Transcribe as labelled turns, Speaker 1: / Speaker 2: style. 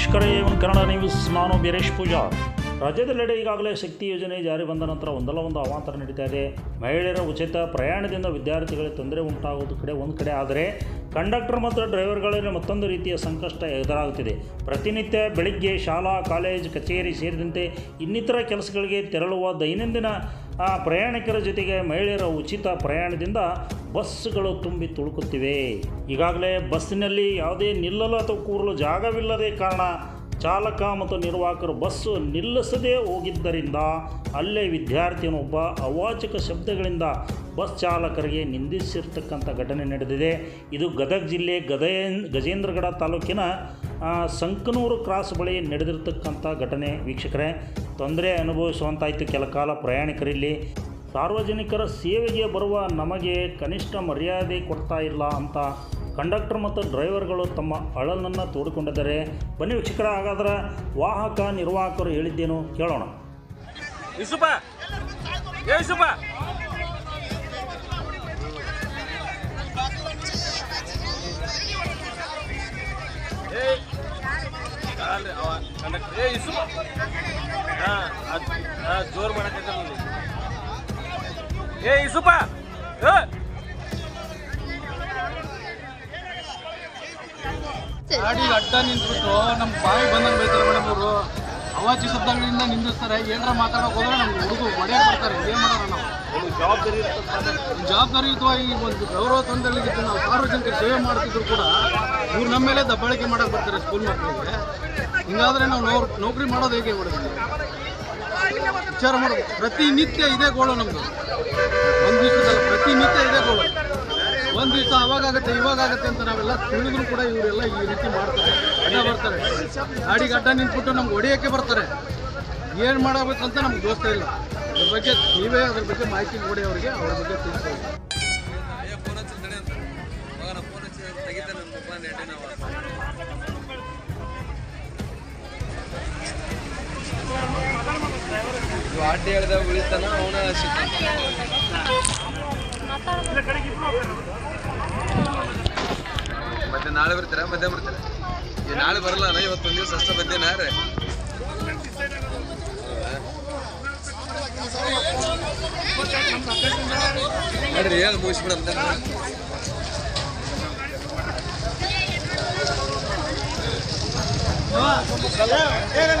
Speaker 1: ವೀಕ್ಷಕರೇ, ಒಂದು ಕನ್ನಡ ನ್ಯೂಸ್ ನಾನು ಬೀರೇಶ್ ಪೂಜಾ. ರಾಜ್ಯದೆಲ್ಲೆಡೆ ಈಗಾಗಲೇ ಶಕ್ತಿ ಯೋಜನೆ ಜಾರಿ ಬಂದ ನಂತರ ಒಂದಲ್ಲ ಒಂದು ಅವಾಂತರ ನಡೀತಾ ಇದೆ. ಮಹಿಳೆಯರ ಉಚಿತ ಪ್ರಯಾಣದಿಂದ ವಿದ್ಯಾರ್ಥಿಗಳಿಗೆ ತೊಂದರೆ ಉಂಟಾಗುವುದು ಕಡೆ ಒಂದು ಕಡೆ, ಆದರೆ ಕಂಡಕ್ಟರ್ ಮತ್ತು ಡ್ರೈವರ್ಗಳಲ್ಲಿ ಮತ್ತೊಂದು ರೀತಿಯ ಸಂಕಷ್ಟ ಎದುರಾಗುತ್ತಿದೆ. ಪ್ರತಿನಿತ್ಯ ಬೆಳಿಗ್ಗೆ ಶಾಲಾ, ಕಾಲೇಜ್, ಕಚೇರಿ ಸೇರಿದಂತೆ ಇನ್ನಿತರ ಕೆಲಸಗಳಿಗೆ ತೆರಳುವ ದೈನಂದಿನ ಆ, ಪ್ರಯಾಣಿಕರ ಜೊತೆಗೆ ಮಹಿಳೆಯರ ಉಚಿತ ಪ್ರಯಾಣದಿಂದ ಬಸ್ಸುಗಳು ತುಂಬಿ ತುಳುಕುತ್ತಿವೆ. ಈಗಾಗಲೇ ಬಸ್ಸಿನಲ್ಲಿ ಯಾವುದೇ ನಿಲ್ಲಲು ಅಥವಾ ಕೂರಲು ಜಾಗವಿಲ್ಲದೆ ಕಾರಣ ಚಾಲಕ ಮತ್ತು ನಿರ್ವಾಹಕರು ಬಸ್ಸು ನಿಲ್ಲಿಸದೇ ಹೋಗಿದ್ದರಿಂದ ಅಲ್ಲೇ ವಿದ್ಯಾರ್ಥಿನೊಬ್ಬ ಅವಾಚಕ ಶಬ್ದಗಳಿಂದ ಬಸ್ ಚಾಲಕರಿಗೆ ನಿಂದಿಸಿರ್ತಕ್ಕಂಥ ಘಟನೆ ನಡೆದಿದೆ. ಇದು ಗದಗ ಜಿಲ್ಲೆ ಗದೇನ್ ಗಜೇಂದ್ರಗಡ ತಾಲೂಕಿನ ಸಂಕನೂರು ಕ್ರಾಸ್ ಬಳಿ ನಡೆದಿರ್ತಕ್ಕಂಥ ಘಟನೆ. ವೀಕ್ಷಕರೇ, ತೊಂದರೆ ಅನುಭವಿಸುವಂತಾಯಿತು ಕೆಲ ಕಾಲ ಪ್ರಯಾಣಿಕರಿಲ್ಲಿ. ಸಾರ್ವಜನಿಕರ ಸೇವೆಗೆ ಬರುವ ನಮಗೆ ಕನಿಷ್ಠ ಮರ್ಯಾದೆ ಕೊಡ್ತಾ ಇಲ್ಲ ಅಂತ ಕಂಡಕ್ಟರ್ ಮತ್ತು ಡ್ರೈವರ್ಗಳು ತಮ್ಮ ಅಳಲನ್ನು ತೋಡಿಕೊಂಡಿದ್ದಾರೆ. ಬನ್ನಿ ವೀಕ್ಷಕರ, ಹಾಗಾದ್ರೆ ವಾಹಕ ನಿರ್ವಾಹಕರು ಹೇಳಿದ್ದೇನು ಕೇಳೋಣ.
Speaker 2: ಯೂಸುಪ ಏ ಇಸುಪ
Speaker 3: ಗಾಡಿ ಅಡ್ಡ ನಿಂತ್ಬಿಟ್ಟು ನಮ್ಮ ಬಾಯಿ ಬಂದಂಗೆ ಬೈತಾರೆ ಮೇಡಮ್ ಅವರು. ಅವಾಚಿ ಶಬ್ದಗಳಿಂದ ನಿಂದಿಸ್ತಾರೆ ಏನಾರ ಮಾತಾಡೋಕೆ ಹೋದ್ರೆ ನಮ್ಗೆ ಹುಡುಗರು ಮಡೆ ಬರ್ತಾರೆ. ಏನು ಮಾಡೋಣ ನಾವು?
Speaker 2: ಜವಾಬ್ದಾರಿ
Speaker 3: ಜವಾಬ್ದಾರಿಯುತವಾಗಿ ಒಂದು ಗೌರವ ತಂದೆಗಳಿದ್ದು ನಾವು ಸಾರ್ವಜನಿಕ ಸೇವೆ ಮಾಡ್ತಿದ್ರು ಕೂಡ ಇವ್ರು ನಮ್ಮ ಮೇಲೆ ದಬ್ಬಾಳಿಕೆ ಮಾಡೋಕೆ ಬರ್ತಾರೆ ಸ್ಕೂಲ್ ಮಕ್ಕಳಿಗೆ. ಹಿಂಗಾದ್ರೆ ನಾವು ನೌ ನೌಕರಿ ಮಾಡೋದು ಹೇಗೆ ಮೇಡಮ್? ವಿಚಾರ ಮಾಡೋದು. ಪ್ರತಿನಿತ್ಯ ಇದೇ ಗೋಳು ನಮ್ಮದು ಒಂದು ವಿಷಯದಲ್ಲಿ ಪ್ರತಿನಿತ್ಯ ಇದೇ ಗೋಳು. ಒಂದು ದಿವಸ ಇವಾಗ ಆಗುತ್ತೆ ಅಂತ ನಾವೆಲ್ಲ ತಿಳಿದ್ರು ಕೂಡ ಇವರೆಲ್ಲ ಈ ರೀತಿ ಮಾಡ್ತಾರೆ. ಅಡ್ಡ ಬರ್ತಾರೆ. ಗಾಡಿಗೆ ಅಡ್ಡ ನಿಂತ್ಬಿಟ್ಟು ನಮ್ಗೆ ಹೊಡಿಯೋಕ್ಕೆ ಬರ್ತಾರೆ. ಏನು ಅಂತ ನಮ್ಗೆ ದೋಸ್ತ ಇಲ್ಲ. ಅದ್ರ ಬಗ್ಗೆ ನೀವೇ ಅದ್ರ ಬಗ್ಗೆ ಮಾಹಿತಿ ಕೊಡಿ ಅವರಿಗೆ ಅವ್ರ ಬಗ್ಗೆ ತಿಳಿಸ್ತೀವಿ
Speaker 4: ಅಡ್ಡಿ ಹೇಳ್ದ ಉಳಿತಾನ ಅವನ ನಾಳೆ ಬರ್ತೀರಾ? ಮಧ್ಯ ಬರ್ತೀರಾ? ನಾಳೆ ಬರಲ್ಲ ಅಣ್ಣ ಇವತ್ತೊಂದು ದಿವಸ ಅಷ್ಟೇ ಬಂದೇನ ರೀ ನೋಡ್ರಿ, ಹೇಳಿ ಮುಗಿಸ್ಬಿಡಂತ
Speaker 5: ನೊಂದವರ